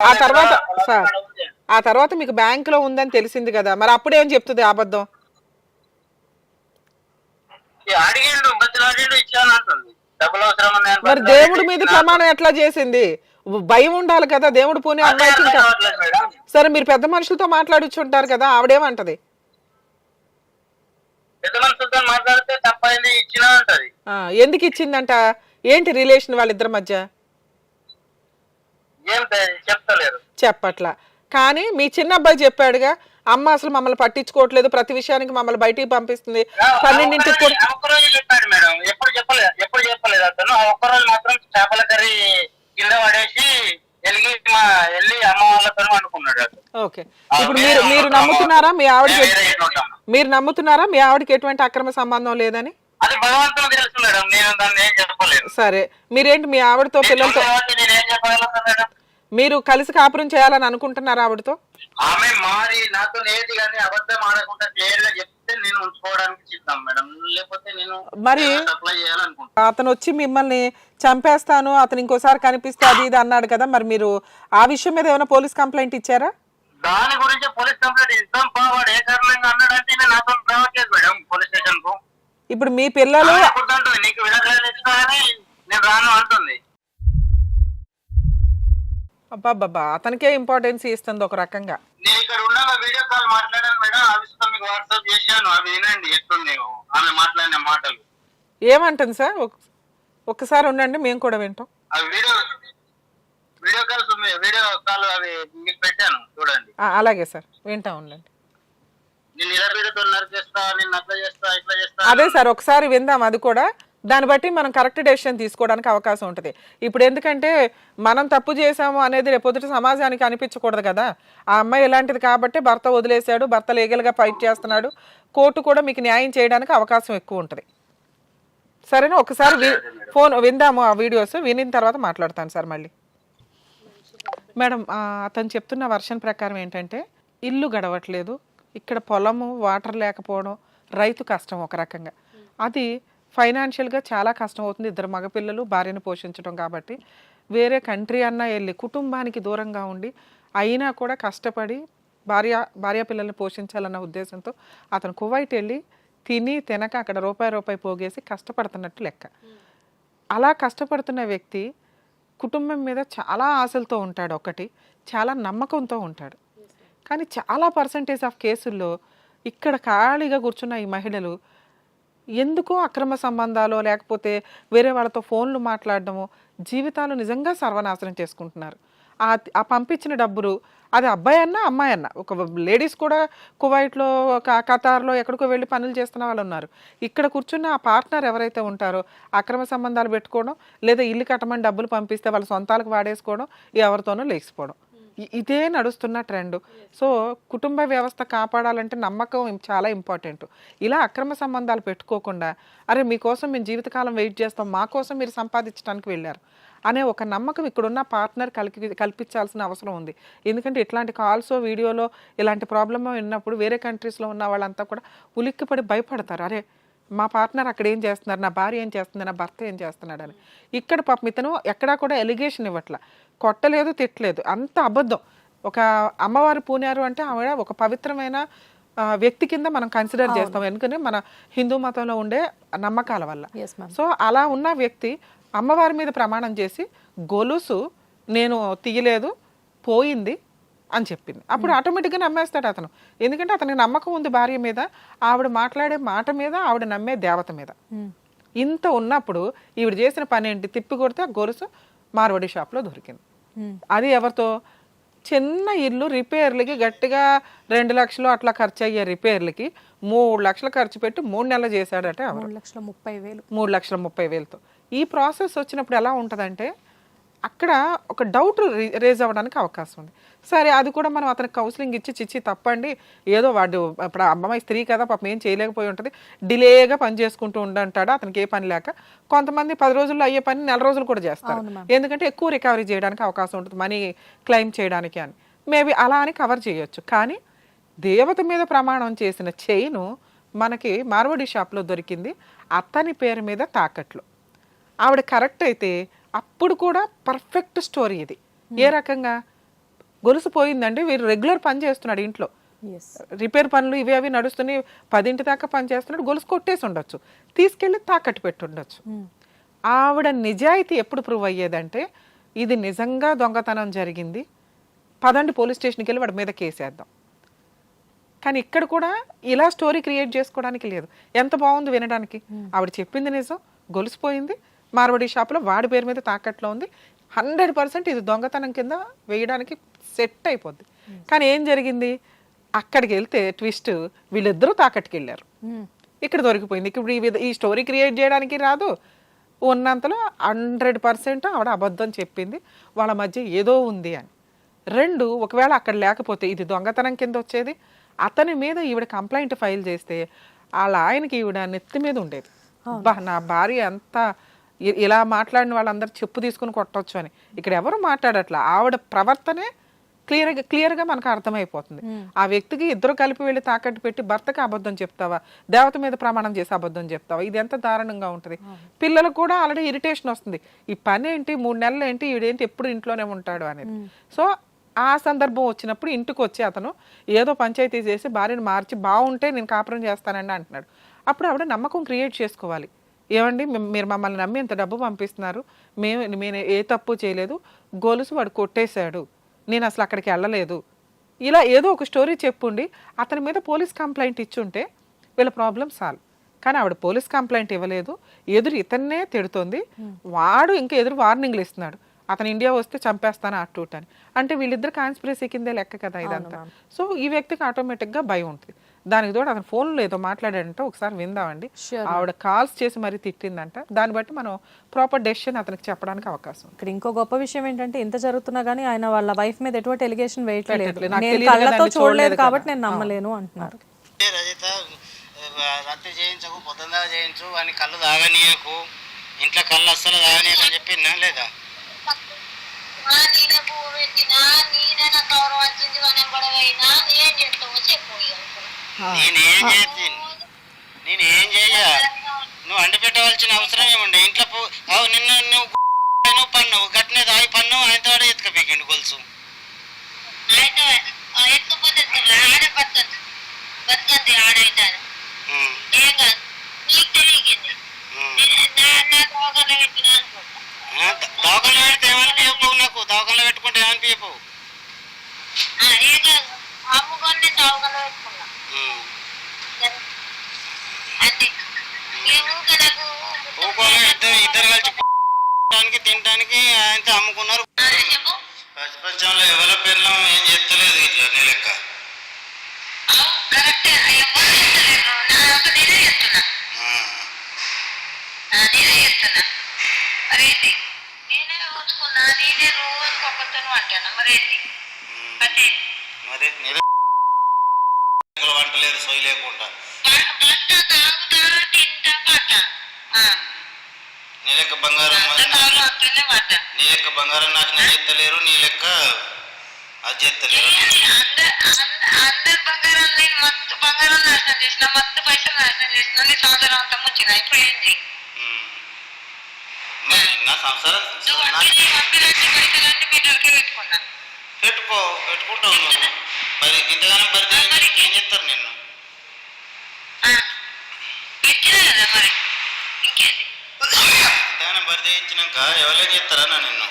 ఆ తర్వాత సార్ ఆ తర్వాత మీకు బ్యాంక్లో ఉందని తెలిసింది కదా మరి అప్పుడేం చెప్తుంది ఆ అబద్ధం? మరి దేవుడి మీద ప్రమాణం ఎట్లా చేసింది? భయం ఉండాలి కదా దేవుడు పూనే అమ్మాయికి ఇంకా మేడం. సరే మీరు పెద్ద మనుషులతో మాట్లాడిచ్చుంటారు కదా ఆవిడేమంటది? ఎందుకు ఇచ్చిందంట? ఏంటి రిలేషన్ వాళ్ళిద్దరి మధ్య? ఏం తె- చెప్తలేరు చెప్పట్లా. కానీ మీ చిన్న అబ్బాయి చెప్పాడుగా అమ్మ అసలు మమ్మల్ని పట్టించుకోవట్లేదు ప్రతి విషయానికి మమ్మల్ని బయటికి పంపిస్తుంది. పన్నెండింటికి కూడా ఆ ఒక్కరోజు చెప్పాడు మేడం. ఎప్పుడు చెప్పలేదు ఎప్పుడు చెప్పలేదు అతను. ఆ ఒక్కరోజు మాత్రం చేపల కర్రీ కింద పడేసి వెళ్ళి మా వెళ్ళి అమ్మ వాళ్ళతో అనుకున్నాడు అతను. ఓకే. ఇప్పుడు మీరు మీరు నమ్ముతున్నారా? మీ ఆవిడకి. మీరు నమ్ముతున్నారా? మీ ఆవిడకి ఎటువంటి అక్రమ సంబంధం లేదని? అది భగవంతుడు తెలుసు మేడం. నేను దాన్ని ఏం చెప్పలేదు. సరే. మీరేంటి మీ ఆవిడతో పిల్లలతో కాబట్టి నేను ఏం చెప్పగలను మేడం? మీరు కలిసి కాపురం చేయాలని అనుకుంటున్నారా ఆవిడతో? ఆమె మారి నాతో ఏది కానీ అబద్ధం ఆడకుండా క్లియర్గా చెప్తే నేను ఉంచుకోవడానికి సిద్ధం మేడం. లేకపోతే నేను మరి సప్లై చేయాలనుకుంటున్నాను అతను వచ్చి మిమ్మల్ని చంపేస్తాను అతను ఇంకోసారి కనిపిస్తే అది ఇది అన్నాడు కదా మరి మీరు ఆ విషయం మీద ఏమైనా పోలీస్ కంప్లైంట్ ఇచ్చారా? దాని గురించి పోలీస్ కంప్లైంట్ ఇద్దాం పావాడు ఏ కారణంగా అన్నాడంటే నేను నాతో రావట్లేదు మేడం పోలీస్ స్టేషన్కు ఇప్పుడు మీ పిల్లలు నీకు విడదలేదు నేను రాను అంటుంది. అబ్బాబ్బా అతనికే ఇంపార్టెన్స్ ఇస్తుంది ఒక రకంగా. నేను ఇక్కడ ఉండగా వీడియో కాల్ మాట్లాడాను మేడం. మీకు వాట్సాప్ చేశాను. అవి వినండి ఎట్లుంది ఆమె మాట్లాడిన మాటలు. ఏమంటుంది సార్? ఒక్- ఒక్కసారి ఉండండి మేము కూడా వింటాం. అవి video video calls video call అవి మీకు పెట్టాను. చూడండి. ఆ, అలాగే సార్. వింటా ఉండండి. నేను ఇలా వీడియోతో నరికేస్తా నేను అట్లా చేస్తా ఇట్లా చేస్తా అదే సార్ ఒకసారి విందాం అది కూడా. దాన్ని బట్టి మనం కరెక్ట్ డెసిషన్ తీసుకోవడానికి అవకాశం ఉంటుంది. ఇప్పుడు ఎందుకంటే మనం తప్పు చేసాము అనేది రేపొద్దుట సమాజానికి అనిపించకూడదు కదా. ఆ అమ్మాయి ఇలాంటిది కాబట్టి భర్త వదిలేశాడు భర్త లీగల్గా ఫైట్ చేస్తున్నాడు. కోర్టు కూడా మీకు న్యాయం చేయడానికి అవకాశం ఎక్కువ ఉంటుంది. సరేనా? ఒకసారి ఫోన్ విందాము ఆ వీడియోస్. వినిన తర్వాత మాట్లాడతాను సార్ మళ్ళీ. మేడం అతను చెప్తున్న వర్షన్ ప్రకారం ఏంటంటే ఇల్లు గడవట్లేదు. ఇక్కడ పొలము వాటర్ లేకపోవడం రైతు కష్టం ఒక రకంగా. అది ఫైనాన్షియల్గా చాలా కష్టం అవుతుంది ఇద్దరు మగపిల్లలు భార్యను పోషించడం కాబట్టి. వేరే కంట్రీ అన్నా వెళ్ళి కుటుంబానికి దూరంగా ఉండి అయినా కూడా కష్టపడి భార్య భార్య పిల్లల్ని పోషించాలన్న ఉద్దేశంతో అతను కువైట్ వెళ్ళి తిని తినక అక్కడ రూపాయి రూపాయి పోగేసి కష్టపడుతున్నట్టు లెక్క. అలా కష్టపడుతున్న వ్యక్తి కుటుంబం మీద చాలా ఆశలతో ఉంటాడు ఒకటి చాలా నమ్మకంతో ఉంటాడు. కానీ చాలా పర్సంటేజ్ ఆఫ్ కేసుల్లో ఇక్కడ ఖాళీగా కూర్చున్న ఈ మహిళలు ఎందుకో అక్రమ సంబంధాలు లేకపోతే వేరే వాళ్ళతో ఫోన్లు మాట్లాడడము? జీవితాలు నిజంగా సర్వనాశనం చేసుకుంటున్నారు. ఆ ఆ పంపించిన డబ్బులు అది అబ్బాయి అన్నా అమ్మాయి అన్నా ఒక లేడీస్ కూడా కువైట్లో ఒక ఖతార్లో ఎక్కడికో వెళ్ళి పనులు చేస్తున్న వాళ్ళు ఉన్నారు. ఇక్కడ కూర్చున్న ఆ పార్ట్నర్ ఎవరైతే ఉంటారో అక్రమ సంబంధాలు పెట్టుకోవడం లేదా ఇల్లు కట్టమని డబ్బులు పంపిస్తే వాళ్ళ సొంతాలకు వాడేసుకోవడం ఎవరితోనో లేచిపోవడం. ఇదే నడుస్తున్న ట్రెండ్ సో కుటుంబ వ్యవస్థ కాపాడాలంటే నమ్మకం చాలా ఇంపార్టెంట్ ఇలా అక్రమ సంబంధాలు పెట్టుకోకుండా అరే మీకోసం మేము జీవితకాలం వెయిట్ చేస్తాం మా కోసం మీరు సంపాదించడానికి వెళ్ళారు అనే ఒక నమ్మకం ఇక్కడున్న పార్ట్నర్ కలిపి కల్పించాల్సిన అవసరం ఉంది. ఎందుకంటే ఇట్లాంటి కాల్స్ వీడియోలో ఇలాంటి ప్రాబ్లమ్ ఉన్నప్పుడు వేరే కంట్రీస్లో ఉన్న వాళ్ళంతా కూడా ఉలిక్కిపడి భయపడతారు. అరే మా పార్ట్నర్ అక్కడ ఏం చేస్తున్నారు? నా భార్య ఏం చేస్తుంది? నా భర్త ఏం చేస్తున్నాడని. ఇక్కడ పాపం ఇతను ఎక్కడా కూడా ఎలిగేషన్ ఇవ్వట్ల. కొట్టలేదు తిట్టలేదు. అంత అబద్ధం. ఒక అమ్మవారు పూనారు అంటే ఆవిడ ఒక పవిత్రమైన వ్యక్తి కింద మనం కన్సిడర్ చేస్తాం. ఎందుకంటే మన హిందూ మతంలో ఉండే నమ్మకాల వల్ల. సో అలా ఉన్న వ్యక్తి అమ్మవారి మీద ప్రమాణం చేసి గొలుసు నేను తీయలేదు పోయింది అని చెప్పింది. అప్పుడు ఆటోమేటిక్గా నమ్మేస్తాడు అతను. ఎందుకంటే అతనికి నమ్మకం ఉంది భార్య మీద ఆవిడ మాట్లాడే మాట మీద ఆవిడ నమ్మే దేవత మీద. ఇంత ఉన్నప్పుడు ఈవిడ చేసిన పని ఏంటి తిప్పి కొడితే ఆ గొలుసు మార్వడి షాప్లో దొరికింది. అది ఎవరితో? చిన్న ఇల్లు రిపేర్లకి గట్టిగా రెండు లక్షలు అట్లా ఖర్చు అయ్యే రిపేర్లకి మూడు లక్షలు ఖర్చు పెట్టి మూడు నెలలు చేశాడట మూడు లక్షల ముప్పై వేలు. మూడు లక్షల ముప్పై వేలతో. ఈ ప్రాసెస్ వచ్చినప్పుడు ఎలా ఉంటుందంటే అక్కడ ఒక డౌట్ రేజ్ అవ్వడానికి అవకాశం ఉంది. సరే అది కూడా మనం అతనికి కౌన్సిలింగ్ ఇచ్చి చిచ్చి తప్పండి. ఏదో వాడు ఇప్పుడు అమ్మాయి స్త్రీ కదా పాపం ఏం చేయలేకపోయి ఉంటుంది. డిలేగా పని చేసుకుంటూ ఉండంటాడు అతనికి ఏ పని లేక. కొంతమంది పది రోజుల్లో అయ్యే పని నెల రోజులు కూడా చేస్తారు. ఎందుకంటే ఎక్కువ రికవరీ చేయడానికి అవకాశం ఉంటుంది మనీ క్లెయిమ్ చేయడానికి అని. మేబీ అలా అని కవర్ చేయొచ్చు. కానీ దేవత మీద ప్రమాణం చేసిన చైను మనకి మార్వడి షాప్లో దొరికింది. అతని పేరు మీద తాకట్లు. ఆవిడ కరెక్ట్ అయితే అప్పుడు కూడా పర్ఫెక్ట్ స్టోరీ ఇది. ఏ రకంగా? గొలుసు పోయిందండి వీరు రెగ్యులర్ పని చేస్తున్నాడు ఇంట్లో. రిపేర్ పనులు ఇవి అవి నడుస్తున్నాయి పదింటి దాకా పని చేస్తున్నాడు గొలుసు కొట్టేసి ఉండొచ్చు. తీసుకెళ్ళి తాకట్టు పెట్టి ఉండొచ్చు. ఆవిడ నిజాయితీ ఎప్పుడు ప్రూవ్ అయ్యేదంటే ఇది నిజంగా దొంగతనం జరిగింది పదండి పోలీస్ స్టేషన్కి వెళ్ళి వాడి మీద కేసేద్దాం. కానీ ఇక్కడ కూడా ఇలా స్టోరీ క్రియేట్ చేసుకోవడానికి లేదు. ఎంత బాగుంది వినడానికి? ఆవిడ చెప్పింది నిజం గొలుసుపోయింది మార్వడి షాప్లో వాడి పేరు మీద తాకట్లో ఉంది. హండ్రెడ్ పర్సెంట్ ఇది దొంగతనం కింద వేయడానికి సెట్ అయిపోద్ది. కానీ ఏం జరిగింది? అక్కడికి వెళ్తే ట్విస్ట్ వీళ్ళిద్దరూ తాకట్టుకి వెళ్ళారు ఇక్కడ దొరికిపోయింది. ఇప్పుడు ఈ విధ- ఈ స్టోరీ క్రియేట్ చేయడానికి రాదు. ఉన్నంతలో హండ్రెడ్ పర్సెంట్ ఆవిడ అబద్ధం చెప్పింది. వాళ్ళ మధ్య ఏదో ఉంది అని. రెండు ఒకవేళ అక్కడ లేకపోతే ఇది దొంగతనం కింద వచ్చేది. అతని మీద ఈవిడ కంప్లైంట్ ఫైల్ చేస్తే వాళ్ళ ఆయనకి ఈవిడ నెత్తి మీద ఉండేది. నా భార్య అంతా ఇలా మాట్లాడిన వాళ్ళందరూ చెప్పు తీసుకుని కొట్టొచ్చు అని. ఇక్కడ ఎవరు మాట్లాడట్లా? ఆవిడ ప్రవర్తనే క్లియర్గా క్లియర్గా మనకు అర్థమైపోతుంది. ఆ వ్యక్తికి ఇద్దరు కలిపి వెళ్ళి తాకట్టు పెట్టి భర్తకి అబద్ధం చెప్తావా? దేవత మీద ప్రమాణం చేసి అబద్ధం చెప్తావా? ఇది ఎంత దారుణంగా ఉంటుంది. పిల్లలకు కూడా ఆల్రెడీ ఇరిటేషన్ వస్తుంది. ఈ పని ఏంటి? మూడు నెలలు ఏంటి? ఈడేంటి? ఎప్పుడు ఇంట్లోనే ఉంటాడు అనేది. సో ఆ సందర్భం వచ్చినప్పుడు ఇంటికి వచ్చి అతను ఏదో పంచాయతీ చేసి భార్యను మార్చి బాగుంటే నేను కాపురం చేస్తానండి అంటున్నాడు. అప్పుడు ఆవిడ నమ్మకం క్రియేట్ చేసుకోవాలి. ఏమండి? మీరు మమ్మల్ని నమ్మి ఇంత డబ్బు పంపిస్తున్నారు. మేము నేను ఏ తప్పు చేయలేదు. గొలుసు వాడు కొట్టేశాడు. నేను అసలు అక్కడికి వెళ్ళలేదు. ఇలా ఏదో ఒక స్టోరీ చెప్పుండి అతని మీద పోలీస్ కంప్లైంట్ ఇచ్చుంటే వీళ్ళ ప్రాబ్లం సాల్వ్. కానీ ఆవిడ పోలీస్ కంప్లైంట్ ఇవ్వలేదు. ఎదురు ఇతన్నే తిడుతుంది. వాడు ఇంకా ఎదురు వార్నింగ్లు ఇస్తున్నాడు. అతను ఇండియా వస్తే చంపేస్తాను అటు అని. అంటే వీళ్ళిద్దరు కాన్స్పిరసీ కిందే లెక్క కదా ఇదంతా. సో ఈ వ్యక్తికి ఆటోమేటిక్గా భయం ఉంటుంది. దానికి తోడు అతను ఫోన్లో ఏదో మాట్లాడాడంటే ఒకసారి విందామండి. ఆవిడ కాల్స్ చేసి మరీ తిట్టిందంట దాన్ని బట్టి మనం ప్రాపర్ డెసిషన్ అతనికి చెప్పడానికి అవకాశం. ఇక్కడ ఇంకో గొప్ప విషయం ఏంటంటే ఇంత జరుగుతున్నా గానీ ఆయన వాళ్ళ వైఫ్ మీద ఎటువంటి ఎలిగేషన్ వేయట్లేదు నేను కళ్ళతో చూడలేదు కాబట్టి. నేను నమ్మలేను అంటున్నారు రజిత రాత్రి చేయించకు పొద్దున్న చేయించు అని కళ్ళు తాగనీయకు ఇంట్లో కళ్ళు అస్సలు తాగనీయకు అని చెప్పినా లేదా ఆ నేనే పువ్వు పెట్టినా నేనే నా వచ్చింది మనం గొడవ అయినా ఏం చేస్తావో చెప్పు. నేనేం చేసి నేనేం చేయ నువ్వు అండి పెట్టవలసిన అవసరం ఏముండే? ఇంట్లో నిన్న నువ్వు నువ్వు పన్నువు గట్టినే తాగి పన్ను ఆయనతో ఎత్తుకపోయిండు గొలుసు. అయితే ఆ ఎత్తుకుపోతే ఎత్తుకురా, ఆడే బతకండి బతకండి ఆడైతే ఉమ్, ఏం కాదు. నీకు తెలియకింది. ఉమ్. నా నా దోగలో పెట్టినా అనుకుంటా ఆ, ద- దవాఖానలో పెడితే ఏమనిపించవు నాకు? దవాఖానలో పెట్టుకుంటే ఏమనిపించవు అమ్ముకొని దోగలో ఊకోలో ఇద్దరు ఇద్దరు కలిసి తినడానికి తినడానికి ఆయనతో అమ్ముకున్నారు. ప్రపంచంలో ఎవరి పిల్లం ఏం చేస్తలేదు ఇట్లా నీ లెక్క. మరేంటి నేనే ఊచుకున్నా నేనే రోజు ఒక్కతను అంటాను మరేంటి అదే మరి మీరు వంటలేరు సొయ్యి లేకుండా. బట్ట తాగుతా తింటా పట్ట నీ లెక్క బంగారం నాకు- నీ లెక్క బంగారం నాశనం చేస్తలేరు నీ లెక్క అది చేస్తలేరు అందరు బంగారం నేను బంగారం నాశనం చేసిన మస్తు పైసలు నాశనం చేసిన నీ సంవత్సరం అంతా ఇప్పుడు ఏంటి నా సంసారం పెట్టుకో పెట్టుకుంటావు నువ్వు. మరి ఇంతగానం పరిచయం ఏం చేస్తారు నిన్ను ఆ, పెట్టినా కదా మరి ఇంకేంటి ఇంతగానం పరిచయించినాక ఎవరేం చేస్తారా నిన్ను